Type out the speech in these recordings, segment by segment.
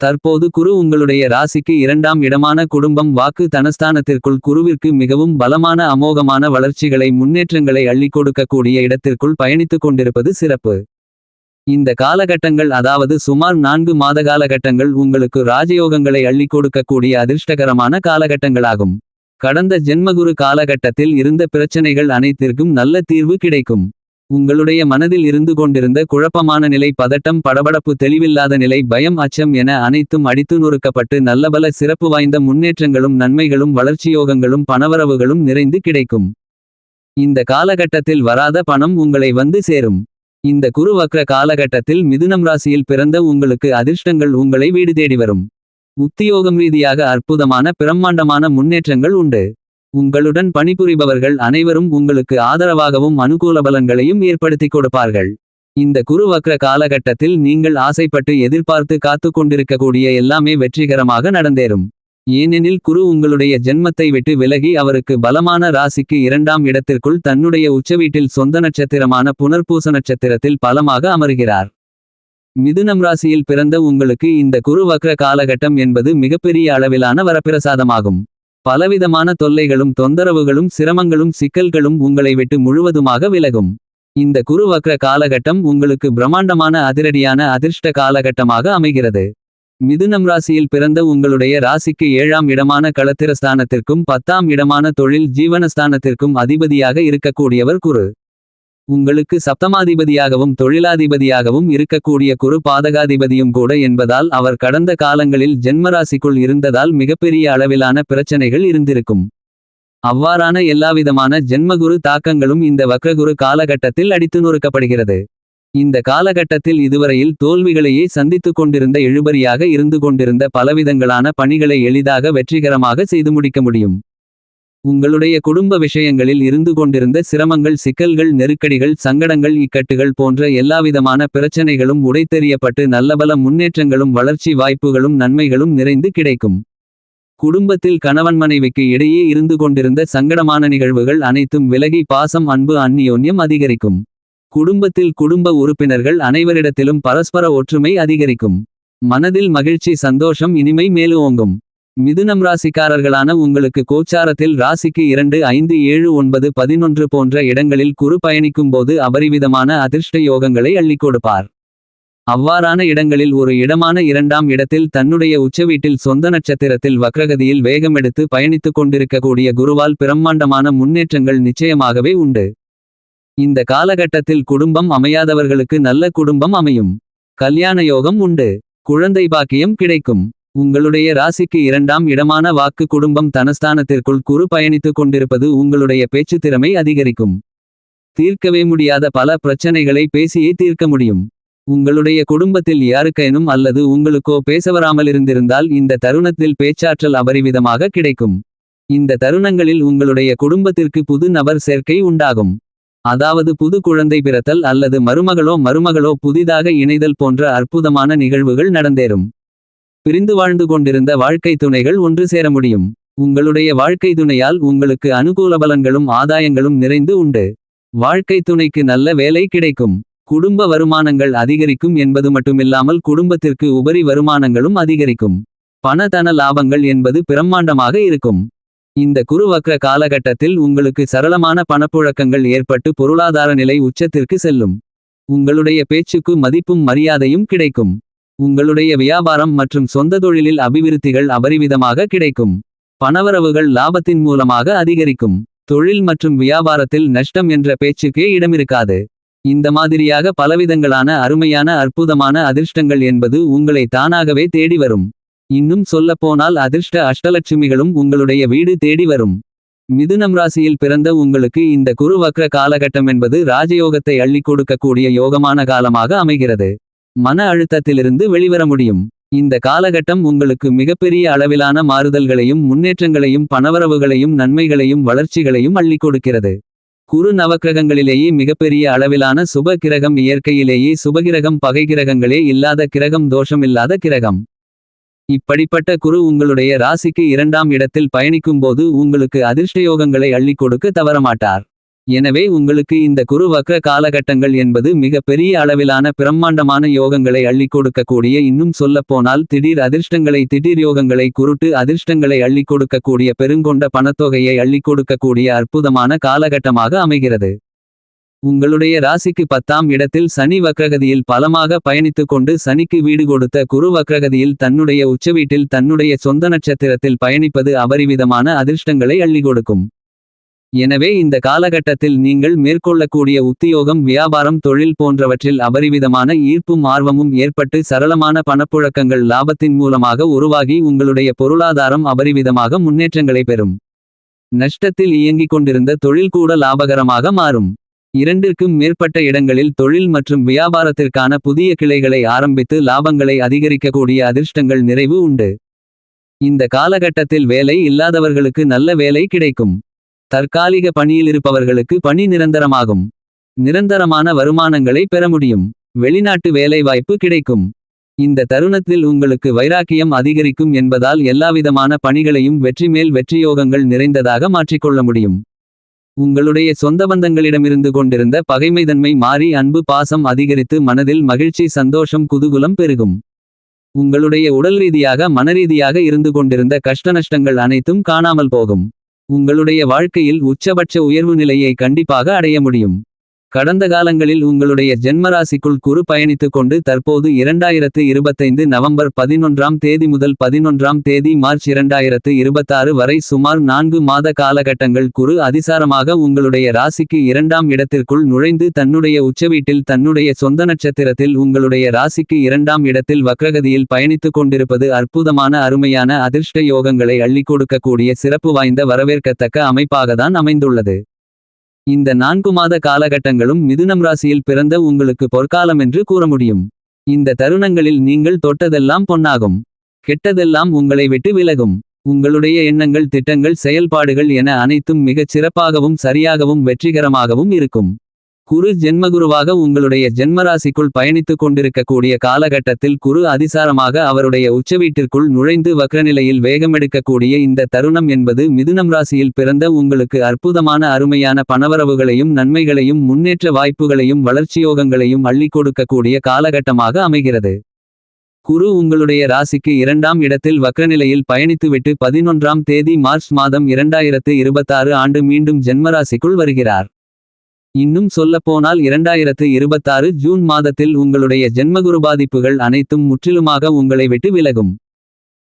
தற்போது குரு உங்களுடைய ராசிக்கு இரண்டாம் இடமான குடும்பம் வாக்கு தனஸ்தானத்திற்குள் குருவிற்கு மிகவும் பலமான அமோகமான வளர்ச்சிகளை முன்னேற்றங்களை அள்ளி கொடுக்கக்கூடிய இடத்திற்குள் பயணித்துக் கொண்டிருப்பது சிறப்பு. இந்த காலகட்டங்கள் அதாவது சுமார் நான்கு மாத காலகட்டங்கள் உங்களுக்கு ராஜயோகங்களை அள்ளி கொடுக்கக்கூடிய அதிர்ஷ்டகரமான காலகட்டங்களாகும். கடந்த ஜென்மகுரு காலகட்டத்தில் இருந்த பிரச்சனைகள் அனைத்திற்கும் நல்ல தீர்வு கிடைக்கும். உங்களுடைய மனதில் இருந்து கொண்டிருந்த குழப்பமான நிலை பதட்டம் படபடப்பு தெளிவில்லாத நிலை பயம் அச்சம் என அனைத்தும் அடித்து நொறுக்கப்பட்டு நல்லபல சிறப்பு வாய்ந்த முன்னேற்றங்களும் நன்மைகளும் வளர்ச்சியோகங்களும் பணவரவுகளும் நிறைந்து கிடைக்கும். இந்த காலகட்டத்தில் வராத பணம் உங்களை வந்து சேரும். இந்த குருவக்ர காலகட்டத்தில் மிதுனம் ராசியில் பிறந்த உங்களுக்கு அதிர்ஷ்டங்கள் உங்களை வீடு தேடி வரும். உத்தியோகம் ரீதியாக அற்புதமான பிரம்மாண்டமான முன்னேற்றங்கள் உண்டு. உங்களுடன் பணிபுரிபவர்கள் அனைவரும் உங்களுக்கு ஆதரவாகவும் அனுகூல பலன்களையும் ஏற்படுத்திக் கொடுப்பார்கள். இந்த குரு வக்ர காலகட்டத்தில் நீங்கள் ஆசைப்பட்டு எதிர்பார்த்து காத்து கொண்டிருக்கக்கூடிய எல்லாமே வெற்றிகரமாக நடந்தேறும். ஏனெனில் குரு உங்களுடைய ஜென்மத்தை விட்டு விலகி அவருக்கு பலமான ராசிக்கு இரண்டாம் இடத்திற்குள் தன்னுடைய உச்சவீட்டில் சொந்த நட்சத்திரமான புனர்பூச நட்சத்திரத்தில் பலமாக அமர்கிறார். மிதுனம் ராசியில் பிறந்த உங்களுக்கு இந்த குரு வக்ர காலகட்டம் என்பது மிகப்பெரிய அளவிலான வரப்பிரசாதமாகும். பலவிதமான தொல்லைகளும் தொந்தரவுகளும் சிரமங்களும் சிக்கல்களும் உங்களை விட்டு முழுவதுமாக விலகும். இந்த குரு வக்ர காலகட்டம் உங்களுக்கு பிரம்மாண்டமான அதிரடியான அதிர்ஷ்ட காலகட்டமாக அமைகிறது. மிதுனம் ராசியில் பிறந்த உங்களுடைய ராசிக்கு ஏழாம் இடமான களத்திரஸ்தானத்திற்கும் பத்தாம் இடமான தொழில் ஜீவனஸ்தானத்திற்கும் அதிபதியாக இருக்கக்கூடியவர் குரு. உங்களுக்கு சப்தமாதிபதியாகவும் தொழிலாதிபதியாகவும் இருக்கக்கூடிய குரு பாதகாதிபதியும் கூட என்பதால் அவர் கடந்த காலங்களில் ஜென்மராசிக்குள் இருந்ததால் மிகப்பெரிய அளவிலான பிரச்சனைகள் இருந்திருக்கும். அவ்வாறான எல்லாவிதமான ஜென்மகுரு தாக்கங்களும் இந்த வக்ரகுரு காலகட்டத்தில் அடித்து நொறுக்கப்படுகிறது. இந்த காலகட்டத்தில் இதுவரையில் தோல்விகளையே சந்தித்துக் கொண்டிருந்த எழுபறியாக இருந்து கொண்டிருந்த பலவிதங்களான பணிகளை எளிதாக வெற்றிகரமாக செய்து முடிக்க முடியும். உங்களுடைய குடும்ப விஷயங்களில் இருந்து கொண்டிருந்த சிரமங்கள் சிக்கல்கள் நெருக்கடிகள் சங்கடங்கள் இக்கட்டுகள் போன்ற எல்லாவிதமான பிரச்சனைகளும் உடைத்தெறியப்பட்டு நல்லபல முன்னேற்றங்களும் வளர்ச்சி வாய்ப்புகளும் நன்மைகளும் நிறைந்து கிடைக்கும். குடும்பத்தில் கணவன் மனைவிக்கு இடையே இருந்து கொண்டிருந்த சங்கடமான நிகழ்வுகள் அனைத்தும் விலகி பாசம் அன்பு அந்நியோன்யம் அதிகரிக்கும். குடும்பத்தில் குடும்ப உறுப்பினர்கள் அனைவரிடத்திலும் பரஸ்பர ஒற்றுமை அதிகரிக்கும். மனதில் மகிழ்ச்சி சந்தோஷம் இனிமை மேலுவோங்கும் மிதுனம் ராசிக்காரர்களான உங்களுக்கு கோச்சாரத்தில் ராசிக்கு இரண்டு ஐந்து ஏழு ஒன்பது பதினொன்று போன்ற இடங்களில் குறு பயணிக்கும்போது அபரிவிதமான அதிர்ஷ்ட யோகங்களை அள்ளிக் கொடுப்பார். அவ்வாறான இடங்களில் ஒரு இடமான இரண்டாம் இடத்தில் தன்னுடைய உச்சவீட்டில் சொந்த நட்சத்திரத்தில் வக்ரகதியில் வேகமெடுத்து பயணித்துக் கொண்டிருக்கக்கூடிய குருவால் பிரம்மாண்டமான முன்னேற்றங்கள் நிச்சயமாகவே உண்டு. இந்த காலகட்டத்தில் குடும்பம் அமையாதவர்களுக்கு நல்ல குடும்பம் அமையும். கல்யாண யோகம் உண்டு. குழந்தை பாக்கியம் கிடைக்கும். உங்களுடைய ராசிக்கு இரண்டாம் இடமான வாக்கு குடும்பம் தனஸ்தானத்திற்குள் குறு பயணித்துக் கொண்டிருப்பது உங்களுடைய பேச்சு திறமை அதிகரிக்கும். தீர்க்கவே முடியாத பல பிரச்சனைகளை பேசியே தீர்க்க முடியும். உங்களுடைய குடும்பத்தில் யாருக்கேனும் அல்லது உங்களுக்கோ பேசவராமலிருந்திருந்தால் இந்த தருணத்தில் பேச்சாற்றல் அபரிவிதமாக கிடைக்கும். இந்த தருணங்களில் உங்களுடைய குடும்பத்திற்கு புது நபர் சேர்க்கை உண்டாகும். அதாவது புது குழந்தை பிறத்தல் அல்லது மருமகளோ மருமகளோ புதிதாக இணைதல் போன்ற அற்புதமான நிகழ்வுகள் நடந்தேறும். பிரிந்து வாழ்ந்து கொண்டிருந்த வாழ்க்கை துணைகள் ஒன்று சேர முடியும். உங்களுடைய வாழ்க்கை துணையால் உங்களுக்கு அனுகூல பலன்களும் ஆதாயங்களும் நிறைந்து உண்டு. வாழ்க்கை துணைக்கு நல்ல வேலை கிடைக்கும். குடும்ப வருமானங்கள் அதிகரிக்கும் என்பது மட்டுமில்லாமல் குடும்பத்திற்கு உபரி வருமானங்களும் அதிகரிக்கும். பணதன லாபங்கள் என்பது பிரம்மாண்டமாக இருக்கும். இந்த குருவக்ர காலகட்டத்தில் உங்களுக்கு சரளமான பணப்புழக்கங்கள் ஏற்பட்டு பொருளாதார நிலை உச்சத்திற்கு செல்லும். உங்களுடைய பேச்சுக்கு மதிப்பும் மரியாதையும் கிடைக்கும். உங்களுடைய வியாபாரம் மற்றும் சொந்த தொழிலில் அபிவிருத்திகள் அபரிவிதமாக கிடைக்கும். பணவரவுகள் லாபத்தின் மூலமாக அதிகரிக்கும். தொழில் மற்றும் வியாபாரத்தில் நஷ்டம் என்ற பேச்சுக்கே இடமிருக்காது. இந்த மாதிரியாக பலவிதங்களான அருமையான அற்புதமான அதிர்ஷ்டங்கள் என்பது உங்களை தானாகவே தேடி வரும். இன்னும் சொல்லப்போனால் அதிர்ஷ்ட அஷ்டலட்சுமிகளும் உங்களுடைய வீடு தேடி வரும். மிதுனம் ராசியில் பிறந்த உங்களுக்கு இந்த குரு வக்ர காலகட்டம் என்பது ராஜயோகத்தை அள்ளிக் கொடுக்கக்கூடிய யோகமான காலமாக அமைகிறது. மன அழுத்தத்திலிருந்து வெளிவர முடியும். இந்த காலகட்டம் உங்களுக்கு மிகப்பெரிய அளவிலான மாறுதல்களையும் முன்னேற்றங்களையும் பணவரவுகளையும் நன்மைகளையும் வளர்ச்சிகளையும் அள்ளி கொடுக்கிறது. குறு நவக்கிரகங்களிலேயே மிகப்பெரிய அளவிலான சுப கிரகம் இயற்கையிலேயே சுபகிரகம் பகை கிரகங்களே இல்லாத கிரகம் தோஷமில்லாத கிரகம். இப்படிப்பட்ட குரு உங்களுடைய ராசிக்கு இரண்டாம் இடத்தில் பயணிக்கும்போது உங்களுக்கு அதிர்ஷ்டயோகங்களை அள்ளி கொடுக்க தவறமாட்டார். எனவே உங்களுக்கு இந்த குரு வக்ர காலகட்டங்கள் என்பது மிக பெரிய அளவிலான பிரம்மாண்டமான யோகங்களை அள்ளி கொடுக்கக்கூடிய இன்னும் சொல்லப்போனால் திடீர் அதிர்ஷ்டங்களை திடீர் யோகங்களை குருட்டு அதிர்ஷ்டங்களை அள்ளிக் கொடுக்கக்கூடிய பெருங்கொண்ட பணத்தொகையை அள்ளி கொடுக்கக்கூடிய அற்புதமான காலகட்டமாக அமைகிறது. உங்களுடைய ராசிக்கு பத்தாம் இடத்தில் சனி வக்ரகதியில் பலமாக பயணித்துக் கொண்டு சனிக்கு வீடு கொடுத்த குரு வக்ரகதியில் தன்னுடைய உச்சவீட்டில் தன்னுடைய சொந்த நட்சத்திரத்தில் பயணிப்பது அபரிவிதமான அதிர்ஷ்டங்களை அள்ளி கொடுக்கும். எனவே இந்த காலகட்டத்தில் நீங்கள் மேற்கொள்ளக்கூடிய உத்தியோகம் வியாபாரம் தொழில் போன்றவற்றில் அபரிவிதமான ஈர்ப்பும் ஆர்வமும் ஏற்பட்டு சரளமான பணப்புழக்கங்கள் லாபத்தின் மூலமாக உருவாகி உங்களுடைய பொருளாதாரம் அபரிவிதமாக முன்னேற்றங்களை பெறும். நஷ்டத்தில் இயங்கிக் கொண்டிருந்த தொழில் கூட லாபகரமாக மாறும். இரண்டிற்கும் மேற்பட்ட இடங்களில் தொழில் மற்றும் வியாபாரத்திற்கான புதிய கிளைகளை ஆரம்பித்து லாபங்களை அதிகரிக்கக்கூடிய அதிர்ஷ்டங்கள் நிறைவு உண்டு. இந்த காலகட்டத்தில் வேலை இல்லாதவர்களுக்கு நல்ல வேலை கிடைக்கும். தற்காலிக பணியில் இருப்பவர்களுக்கு பணி நிரந்தரமாகும். நிரந்தரமான வருமானங்களை பெற முடியும். வெளிநாட்டு வேலைவாய்ப்பு கிடைக்கும். இந்த தருணத்தில் உங்களுக்கு வைராக்கியம் அதிகரிக்கும் என்பதால் எல்லாவிதமான பணிகளையும் வெற்றி மேல் வெற்றியோகங்கள் நிறைந்ததாக மாற்றிக்கொள்ள முடியும். உங்களுடைய சொந்த பந்தங்களிடமிருந்து கொண்டிருந்த பகைமைதன்மை மாறி அன்பு பாசம் அதிகரித்து மனதில் மகிழ்ச்சி சந்தோஷம் குதூகுலம் பெருகும். உங்களுடைய உடல் ரீதியாக மனரீதியாக இருந்து கொண்டிருந்த கஷ்டநஷ்டங்கள் அனைத்தும் காணாமல் போகும். உங்களுடைய வாழ்க்கையில் உச்சபட்ச உயர்வு நிலையை கண்டிப்பாக அடைய முடியும். கடந்த காலங்களில் உங்களுடைய ஜென்மராசிக்குள் குறு பயணித்துக் கொண்டு தற்போது இரண்டாயிரத்து இருபத்தைந்து நவம்பர் பதினொன்றாம் தேதி முதல் பதினொன்றாம் தேதி மார்ச் இரண்டாயிரத்து இருபத்தாறு வரை சுமார் நான்கு மாத காலகட்டங்கள் குரு அதிசாரமாக உங்களுடைய ராசிக்கு இரண்டாம் இடத்திற்குள் நுழைந்து தன்னுடைய உச்சவீட்டில் தன்னுடைய சொந்த நட்சத்திரத்தில் உங்களுடைய ராசிக்கு இரண்டாம் இடத்தில் வக்ரகதியில் பயணித்துக் கொண்டிருப்பது அற்புதமான அருமையான அதிர்ஷ்ட யோகங்களை அள்ளிக் கொடுக்கக்கூடிய சிறப்பு வாய்ந்த வரவேற்கத்தக்க அமைப்பாகத்தான் அமைந்துள்ளது. இந்த நான்கு மாத காலகட்டங்களும் மிதுனம் ராசியில் பிறந்த உங்களுக்கு பொற்காலம் என்று கூற முடியும் இந்த தருணங்களில் நீங்கள் தொட்டதெல்லாம் பொன்னாகும். கெட்டதெல்லாம் உங்களை விட்டு விலகும். உங்களுடைய எண்ணங்கள் திட்டங்கள் செயல்பாடுகள் என அனைத்தும் மிகச் சிறப்பாகவும் சரியாகவும் வெற்றிகரமாகவும் இருக்கும். குரு ஜென்மகுருவாக உங்களுடைய ஜென்மராசிக்குள் பயணித்துக் கொண்டிருக்கக்கூடிய காலகட்டத்தில் குரு அதிசாரமாக அவருடைய உச்சவீட்டிற்குள் நுழைந்து வக்ரநிலையில் வேகமெடுக்கக்கூடிய இந்த தருணம் என்பது மிதுனம் ராசியில் பிறந்த உங்களுக்கு அற்புதமான அருமையான பணவரவுகளையும் நன்மைகளையும் முன்னேற்ற வாய்ப்புகளையும் வளர்ச்சியோகங்களையும் அள்ளிக் கொடுக்கக்கூடிய காலகட்டமாக அமைகிறது. குரு உங்களுடைய ராசிக்கு இரண்டாம் இடத்தில் வக்ரநிலையில் பயணித்துவிட்டு பதினொன்றாம் தேதி மார்ச் மாதம் இரண்டாயிரத்து இருபத்தாறு ஆண்டு மீண்டும் ஜென்மராசிக்குள் வருகிறார். இன்னும் சொல்லப்போனால் இரண்டாயிரத்து இருபத்தாறு ஜூன் மாதத்தில் உங்களுடைய ஜென்மகுரு பாதிப்புகள் அனைத்தும் முற்றிலுமாக உங்களை விட்டு விலகும்.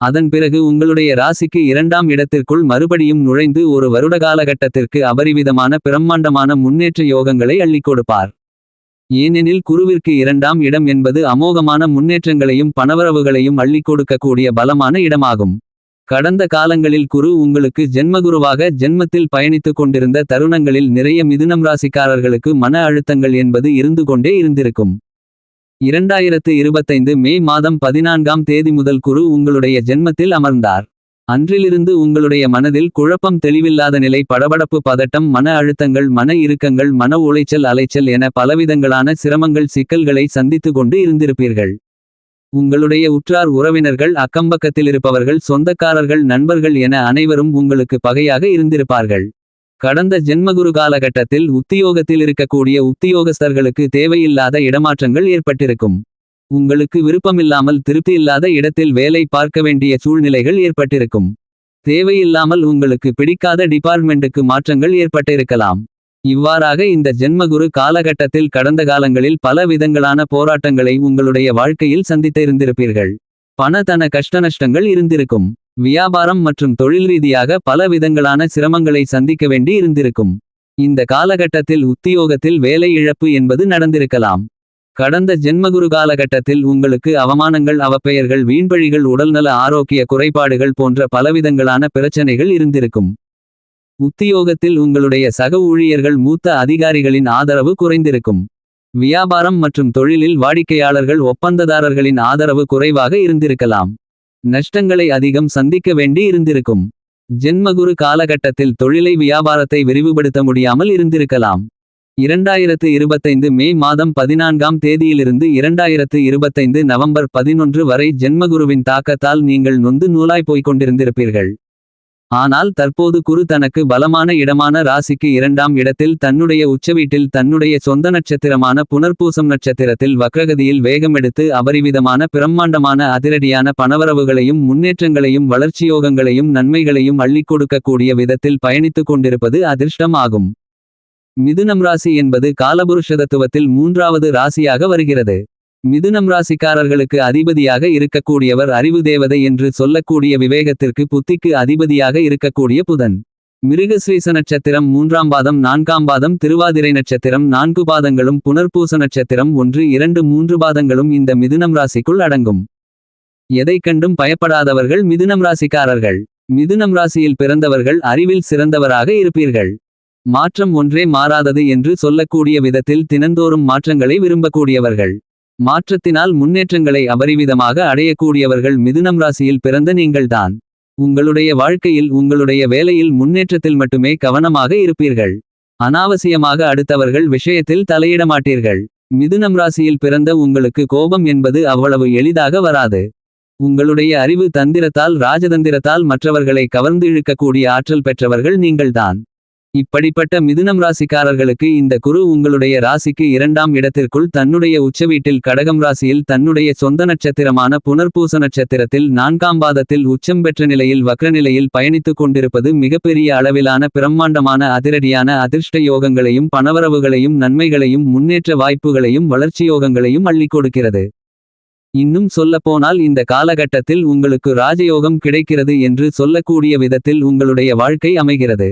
அதன் பிறகு உங்களுடைய ராசிக்கு இரண்டாம் இடத்திற்குள் மறுபடியும் நுழைந்து ஒரு வருட காலகட்டத்திற்கு அபரிவிதமான பிரம்மாண்டமான முன்னேற்ற யோகங்களை அள்ளிக் கொடுப்பார். ஏனெனில் குருவிற்கு இரண்டாம் இடம் என்பது அமோகமான முன்னேற்றங்களையும் பணவரவுகளையும் அள்ளிக் கொடுக்கக்கூடிய பலமான இடமாகும். கடந்த காலங்களில் குரு உங்களுக்கு ஜென்மகுருவாக ஜென்மத்தில் பயணித்துக் கொண்டிருந்த தருணங்களில் நிறைய மிதுனம் ராசிக்காரர்களுக்கு மன அழுத்தங்கள் என்பது இருந்து கொண்டே இருந்திருக்கும். இரண்டாயிரத்து இருபத்தைந்து மே மாதம் பதினான்காம் தேதி முதல் குரு உங்களுடைய ஜென்மத்தில் அமர்ந்தார். அன்றிலிருந்து உங்களுடைய மனதில் குழப்பம் தெளிவில்லாத நிலை படபடப்பு பதட்டம் மன அழுத்தங்கள் மன இறுக்கங்கள் மன உளைச்சல் அலைச்சல் என பலவிதங்களான சிரமங்கள் சிக்கல்களை சந்தித்து கொண்டு இருந்திருப்பீர்கள். உங்களுடைய உற்றார் உறவினர்கள் அக்கம்பக்கத்தில் இருப்பவர்கள் சொந்தக்காரர்கள் நண்பர்கள் என அனைவரும் உங்களுக்கு பகையாக இருந்திருப்பார்கள். கடந்த ஜென்மகுரு காலகட்டத்தில் உத்தியோகத்தில் இருக்கக்கூடிய உத்தியோகஸ்தர்களுக்கு தேவையில்லாத இடமாற்றங்கள் ஏற்பட்டிருக்கும். உங்களுக்கு விருப்பமில்லாமல் திருப்தியில்லாத இடத்தில் வேலை பார்க்க வேண்டிய சூழ்நிலைகள் ஏற்பட்டிருக்கும். தேவையில்லாமல் உங்களுக்கு பிடிக்காத டிபார்ட்மெண்ட்டுக்கு மாற்றங்கள் ஏற்பட்டிருக்கலாம். இவ்வாறாக இந்த ஜென்மகுரு காலகட்டத்தில் கடந்த காலங்களில் பல விதங்களான போராட்டங்களை உங்களுடைய வாழ்க்கையில் சந்தித்திருந்திருப்பீர்கள். பண தன கஷ்டநஷ்டங்கள் இருந்திருக்கும். வியாபாரம் மற்றும் தொழில் ரீதியாக பல விதங்களான சிரமங்களை சந்திக்க வேண்டி இருந்திருக்கும். இந்த காலகட்டத்தில் உத்தியோகத்தில் வேலை இழப்பு என்பது நடந்திருக்கலாம். கடந்த ஜென்மகுரு காலகட்டத்தில் உங்களுக்கு அவமானங்கள் அவப்பெயர்கள் வீண்பழிகள் உடல்நல ஆரோக்கிய குறைபாடுகள் போன்ற பலவிதங்களான பிரச்சனைகள் இருந்திருக்கும். உத்தியோகத்தில் உங்களுடைய சக ஊழியர்கள் மூத்த அதிகாரிகளின் ஆதரவு குறைந்திருக்கும் வியாபாரம் மற்றும் தொழிலில் வாடிக்கையாளர்கள் ஒப்பந்ததாரர்களின் ஆதரவு குறைவாக இருந்திருக்கலாம். நஷ்டங்களை அதிகம் சந்திக்க வேண்டி இருந்திருக்கும். ஜென்மகுரு காலகட்டத்தில் தொழிலை வியாபாரத்தை விரிவுபடுத்த முடியாமல் இருந்திருக்கலாம். 2025 மே மாதம் பதினான்காம் தேதியிலிருந்து 2025 நவம்பர் 11 வரை ஜென்மகுருவின் தாக்கத்தால் நீங்கள் நொந்து நூலாய் போய்க் கொண்டிருந்திருப்பீர்கள். ஆனால் தற்போது குரு தனக்கு பலமான இடமான ராசிக்கு இரண்டாம் இடத்தில் தன்னுடைய உச்சவீட்டில் தன்னுடைய சொந்த நட்சத்திரமான புனர்பூசம் நட்சத்திரத்தில் வக்ரகதியில் வேகமெடுத்து அபரிவிதமான பிரம்மாண்டமான அதிரடியான பணவரவுகளையும் முன்னேற்றங்களையும் வளர்ச்சியோகங்களையும் நன்மைகளையும் அள்ளிக் கொடுக்கக்கூடிய விதத்தில் பயணித்துக் கொண்டிருப்பது அதிர்ஷ்டம் ஆகும். மிதுனம் ராசி என்பது காலபுருஷதத்துவத்தில் மூன்றாவது ராசியாக வருகிறது. மிதுனம் ராசிக்காரர்களுக்கு அதிபதியாக இருக்கக்கூடியவர் அறிவு தேவதை என்று சொல்லக்கூடிய விவேகத்திற்கு புத்திக்கு அதிபதியாக இருக்கக்கூடிய புதன். மிருகஸ்ரீச நட்சத்திரம் மூன்றாம் பாதம் நான்காம் பாதம் திருவாதிரை நட்சத்திரம் நான்கு பாதங்களும் புனர்பூச நட்சத்திரம் ஒன்று இரண்டு மூன்று பாதங்களும் இந்த மிதுனம் ராசிக்குள் அடங்கும். எதைக் கண்டும் பயப்படாதவர்கள் மிதுனம் ராசிக்காரர்கள். மிதுனம் ராசியில் பிறந்தவர்கள் அறிவில் சிறந்தவராக இருப்பீர்கள். மாற்றம் ஒன்றே மாறாதது என்று சொல்லக்கூடிய விதத்தில் தினந்தோறும் மாற்றங்களை விரும்பக்கூடியவர்கள். மாற்றத்தினால் முன்னேற்றங்களை அபரிவிதமாக அடையக்கூடியவர்கள் மிதுனம் ராசியில் பிறந்த நீங்கள்தான். உங்களுடைய வாழ்க்கையில் உங்களுடைய வேலையில் முன்னேற்றத்தில் மட்டுமே கவனமாக இருப்பீர்கள். அனாவசியமாக அடுத்தவர்கள் விஷயத்தில் தலையிட மாட்டீர்கள் மிதுனம் ராசியில் பிறந்த உங்களுக்கு கோபம் என்பது அவ்வளவு எளிதாக வராது. உங்களுடைய அறிவு தந்திரத்தால் ராஜதந்திரத்தால் மற்றவர்களை கவர்ந்து இழுக்கக்கூடிய ஆற்றல் பெற்றவர்கள் நீங்கள்தான். இப்படிப்பட்ட மிதுனம் ராசிக்காரர்களுக்கு இந்த குரு உங்களுடைய ராசிக்கு இரண்டாம் இடத்திற்குள் தன்னுடைய உச்சவீட்டில் கடகம் ராசியில் தன்னுடைய சொந்த நட்சத்திரமான புனர்பூச நட்சத்திரத்தில் நான்காம் பாதத்தில் உச்சம் பெற்ற நிலையில் வக்ரநிலையில் பயணித்துக் கொண்டிருப்பது மிகப்பெரிய அளவிலான பிரம்மாண்டமான அதிரடியான அதிர்ஷ்ட யோகங்களையும் பணவரவுகளையும் நன்மைகளையும் முன்னேற்ற வாய்ப்புகளையும் வளர்ச்சியோகங்களையும் அள்ளிக் கொடுக்கிறது. இன்னும் சொல்லப்போனால் இந்த காலகட்டத்தில் உங்களுக்கு ராஜயோகம் கிடைக்கிறது என்று சொல்லக்கூடிய விதத்தில் உங்களுடைய வாழ்க்கை அமைகிறது.